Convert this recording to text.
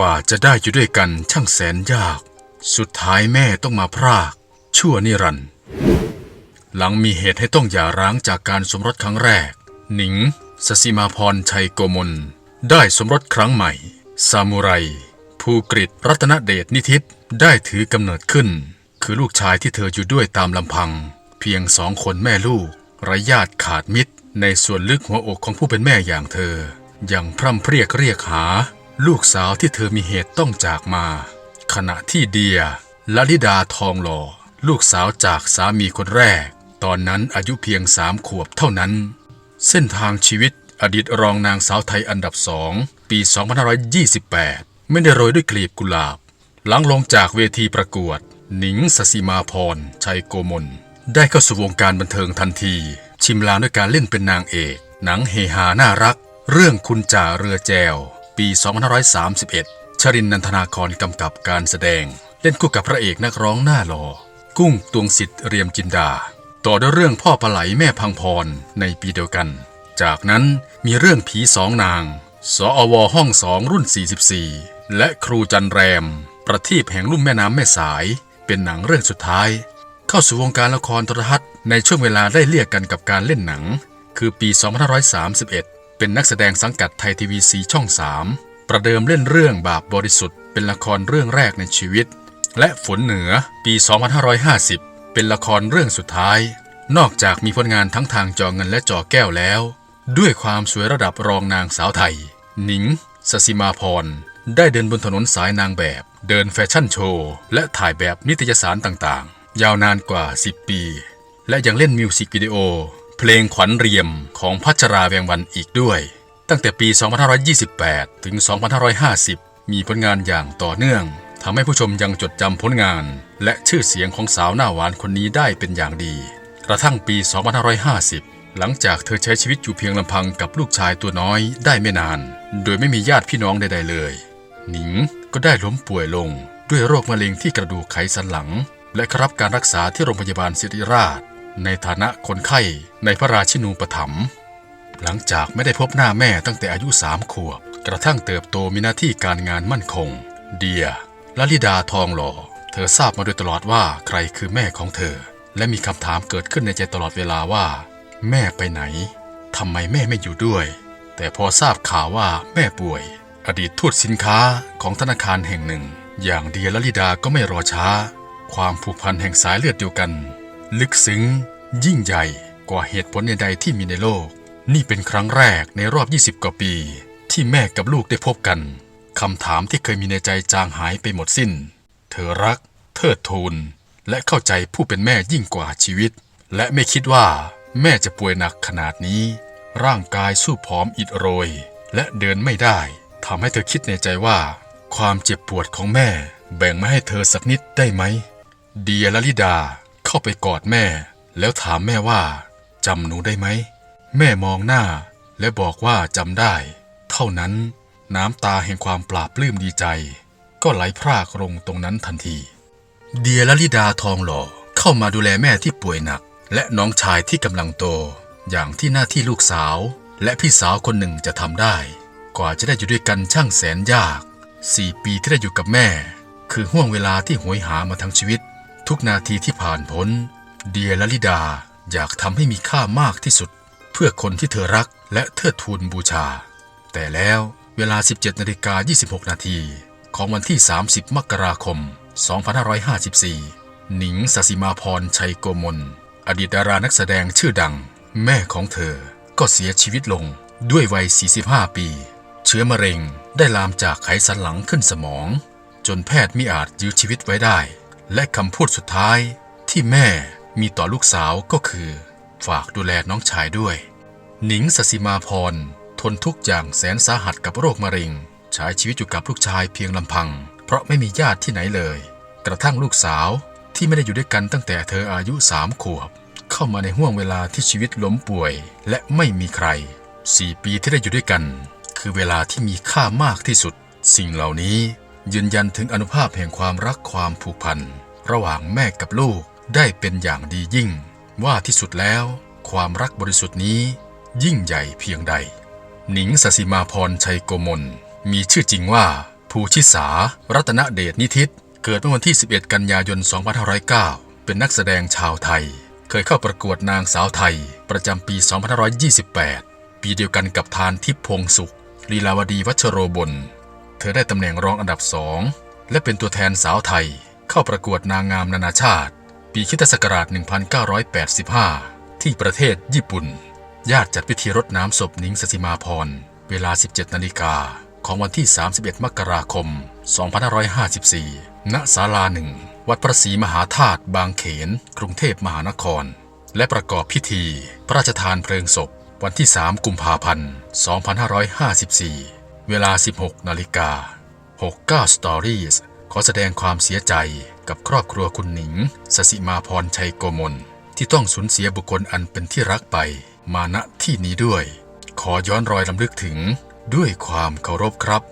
ว่าจะได้อยู่ด้วยกันช่างแสนยาก สุดท้ายแม่ต้องมาพราก ชั่วนิรันดร์หลังมีเหตุให้ต้องหย่าร้างจากการสมรสครั้งแรก หนิงสสิมาพรชัยโกมล ได้สมรสครั้งใหม่ ซามูไร ภูกริตรัตนเดชนิทิตได้ถือกำเนิดขึ้น คือลูกชายที่เธออยู่ด้วยตามลำพัง เพียงสองคนแม่ลูกร้ญาติขาดมิตร ในส่วนลึกหัวอกของผู้เป็นแม่อย่างเธอ ยังพร่ำเพรียกเรียกหา ลูกสาวที่เธอมีเหตุต้องจากมา ขณะที่เดียลลิดาทองหล่อ ลูกสาวจากสามีคนแรก ตอนนั้นอายุเพียงสามขวบเท่านั้น เส้นทางชีวิตอดีตรองนางสาวไทยอันดับสองปี 2528 ไม่ได้โรยด้วยกลีบกุหลาบ หลังลงจากเวทีประกวด หนิงสสิมาพร ชัยโกมล ได้เข้าสู่วงการบันเทิงทันที ชิมลางด้วยการเล่นเป็นนางเอก หนังเฮฮาน่ารัก เรื่องคุณจ่าเรือแจว ปี 2531 ชรินนันทนาครกำกับการแสดง เล่นคู่กับพระเอกนักร้องหน้าหล่อกุ้งตวงสิทธิ์เรียมจินดา ต่อด้วยเรื่องพ่อปลาไหลแม่พังพรในปีเดียวกัน จากนั้นมีเรื่องผีสองนาง สอวห้องสองรุ่น 44 และครูจันแรม ประทีปแห่งลุ่มแม่น้ำแม่สาย เป็นหนังเรื่องสุดท้าย เข้าสู่วงการละครโทรทัศน์ในช่วงเวลาได้เรียกกันกับการเล่นหนัง คือปี 2531 เป็นนักแสดงสังกัดไทยทีวีสีช่อง 3 ประเดิมเล่นเรื่องบาปบริสุทธิ์ เป็นละครเรื่องแรกในชีวิต และฝนเหนือปี 2550 เป็นละครเรื่องสุดท้าย นอกจากมีผลงานทั้งทางจอเงินและจอแก้วแล้ว ด้วยความสวยระดับรองนางสาวไทย หนิงสสิมาพร ได้เดินบนถนนสายนางแบบ เดินแฟชั่นโชว์ และถ่ายแบบนิตยสารต่างๆ ยาวนานกว่า 10 ปี และยังเล่นมิวสิกวิดีโอ เพลงขวัญเรียมของพัชราแวงวันอีกด้วย ตั้งแต่ปี 2528 ถึง 2550 มีผลงานอย่างต่อเนื่องทำให้ผู้ชมยังจดจำผลงาน และชื่อเสียงของสาวหน้าหวานคนนี้ได้เป็นอย่างดี กระทั่งปี 2550 หลังจากเธอใช้ชีวิตอยู่เพียงลำพังกับลูกชายตัวน้อยได้ไม่นาน โดยไม่มีญาติพี่น้องใดๆเลย หนิงก็ได้ล้มป่วยลง ด้วยโรคมะเร็งที่กระดูกไขสันหลัง และเข้ารับการรักษาที่โรงพยาบาลศิริราช ในฐานะคนไข้ในพระราชินูปถัมภ์หลังจากไม่ได้พบหน้าแม่ตั้งแต่อายุสามขวบ กระทั่งเติบโตมีหน้าที่การงานมั่นคง เดียลลิดาทองหล่อ เธอทราบมาโดยตลอดว่าใครคือแม่ของเธอ และมีคำถามเกิดขึ้นในใจตลอดเวลาว่า แม่ไปไหนทำไมแม่ไม่อยู่ด้วย แต่พอทราบข่าวว่าแม่ป่วย อดีตทูตสินค้าของธนาคารแห่งหนึ่ง อย่างเดียลลิดาก็ไม่รอช้า ความผูกพันแห่งสายเลือดเดียวกัน ลึกซึ้ง ยิ่งใหญ่กว่าเหตุผลใดๆที่มีในโลก นี่เป็นครั้งแรกในรอบ 20 กว่าปี ที่แม่กับลูกได้พบกันคำถามที่เคยมีในใจจางหายไปหมดสิ้น เธอรัก เทิดทูน และเข้าใจผู้เป็นแม่ยิ่งกว่าชีวิต และไม่คิดว่าแม่จะป่วยหนักขนาดนี้ ร่างกายสู้ผอมอิดโรย และเดินไม่ได้ทำให้เธอคิดในใจว่า ความเจ็บปวดของแม่ แบ่งมาให้เธอสักนิดได้ไหมเดียลลิดา เข้าไปกอดแม่ แล้วถามแม่ว่าจำหนูได้ไหม แม่มองหน้าและบอกว่าจำได้ เท่านั้นน้ำตาแห่งความปลาบปลื้มดีใจ ก็ไหลพรากลงตรงนั้นทันที เดียลลิดาทองหล่อเข้ามาดูแลแม่ที่ป่วยหนัก และน้องชายที่กำลังโต อย่างที่หน้าที่ลูกสาว และพี่สาวคนหนึ่งจะทำได้ กว่าจะได้อยู่ด้วยกันช่างแสนยากสี่ปีที่ได้อยู่กับแม่ คือห่วงเวลาที่หวยหามาทั้งชีวิต ทุกนาทีที่ผ่านพ้น เดียลลิดาอยากทำให้มีค่ามากที่สุด เพื่อคนที่เธอรักและเทิดทูนบูชา แต่แล้วเวลา 17นาฬิกา26 นาทีของวันที่ 30 มกราคม 2554 หนิงสสิมาพรชัยโกมล อดีตดารานักแสดงชื่อดัง แม่ของเธอ ก็เสียชีวิตลงด้วยวัย 45 ปี เชื้อมะเร็งได้ลามจากไขสันหลังขึ้นสมอง จนแพทย์มิอาจยื้อชีวิตไว้ได้ และคำพูดสุดท้ายที่แม่มีต่อลูกสาวก็คือ ฝากดูแลน้องชายด้วย หนิงสสิมาพร ทนทุกอย่างแสนสาหัสกับโรคมะเร็งใช้ชีวิตอยู่กับลูกชายเพียงลำพัง เพราะไม่มีญาติที่ไหนเลย กระทั่งลูกสาวที่ไม่ได้อยู่ด้วยกันตั้งแต่เธออายุสามขวบ เข้ามาในห่วงเวลาที่ชีวิตล้มป่วย และไม่มีใครสี่ปีที่ได้อยู่ด้วยกัน คือเวลาที่มีค่ามากที่สุด สิ่งเหล่านี้ ยืนยันถึงอนุภาพแห่งความรักความผูกพัน ระหว่างแม่กับลูกได้เป็นอย่างดียิ่ง ว่าที่สุดแล้ว ความรักบริสุทธิ์นี้ ยิ่งใหญ่เพียงใด หนิงสสิมาพรชัยโกมล มีชื่อจริงว่า ภูชิสา รัตนเดชนิทิตเกิดเมื่อวันที่ 11 กันยายน 2509 เป็นนักแสดงชาวไทย เคยเข้าประกวดนางสาวไทย ประจำปี 2528 ปีเดียวกันกับทานทิพพงสุข ลีลาวดีวัชโรบล เธอได้ตำแหน่งรองอันดับสองและเป็นตัวแทนสาวไทย เข้าประกวดนางงามนานาชาติ ปีคริสตศักราช 1985 ที่ประเทศญี่ปุ่น ญาติจัดพิธีรดน้ำศพนิงสสิมาพร เวลา 17 นาฬิกาของวันที่ 31 มกราคม 2554 ณ ศาลาหนึ่ง วัดพระศรีมหาธาตุบางเขน กรุงเทพมหานคร และประกอบพิธี พระราชทานเพลิงศพ วันที่ 3 กุมภาพันธ์ 2554 เวลา 16 นาฬิกา 69 Stories ขอแสดงความเสียใจกับครอบครัวคุณหนิง สสิมาพรชัยโกมล ที่ต้องสูญเสียบุคคลอันเป็นที่รักไป มาณที่นี้ด้วย ขอย้อนรอยลำลึกถึงด้วยความเคารพครับ